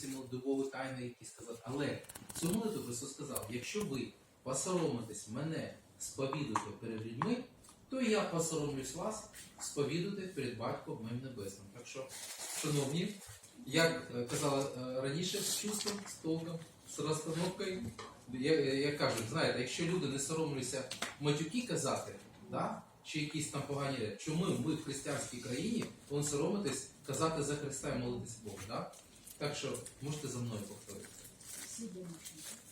ці дубові тайни, які сказав. Але молитву Христос сказав: якщо ви посоромитесь мене сповідати перед людьми, то я посоромлюсь вас сповідати перед батьком моїм небесним. Так що, шановні, як е, казала е, раніше, з чувством, з толком, з розстановкою, я, я кажу, знаєте, якщо люди не соромляться матюки казати, да? чи якісь там погані речі, чому ми в християнській країні повинні соромитись казати за Христа і молитись Богу? Да? Так що можете за мною повторити.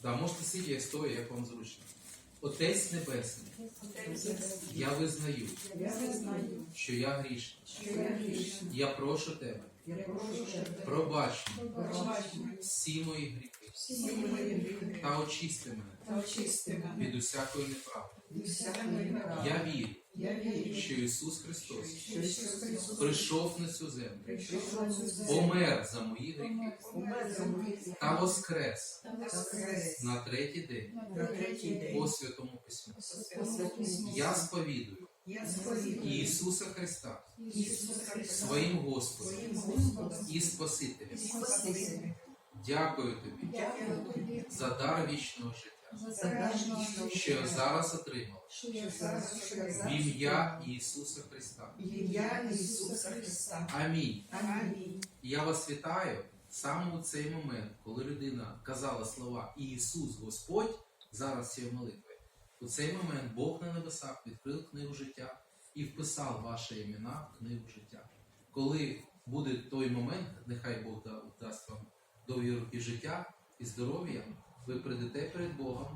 Да, можете сидіти, як стоя, як вам зручно. Отець Небесний, я визнаю, Я визнаю, що я грішний. що я прошу тебе, пробач мені всі мої гріхи та очисти мене від усякої неправди. Я вірю, Я вірю, що Ісус Христос що Ісус Христос прийшов на цю землю, прийшов на цю землю, помер за мої гріхи. Помер за мої гріхи. Та воскрес. Та воскрес. На третій день. На третій день. по святому письму. По Святому Я сповідую. Я сповідую. Ісуса Христа. Ісуса Христа. Своїм Господом. Своїм Господом. І Спасителем. і Спасителем. Дякую тобі Дякую тобі. за дар вічного життя, що я зараз отримав що зараз що в ім'я Ісуса Христа. ім'я Ісуса Христа. Амінь. Амінь. Я вас вітаю саме у цей момент, коли людина казала слова Ісус Господь, зараз цією молитвою. У цей момент Бог на небесах відкрив книгу життя і вписав ваші імена в книгу життя. Коли буде той момент, нехай Бог дасть вам довгі роки життя і здоров'я, ви прийдете перед Богом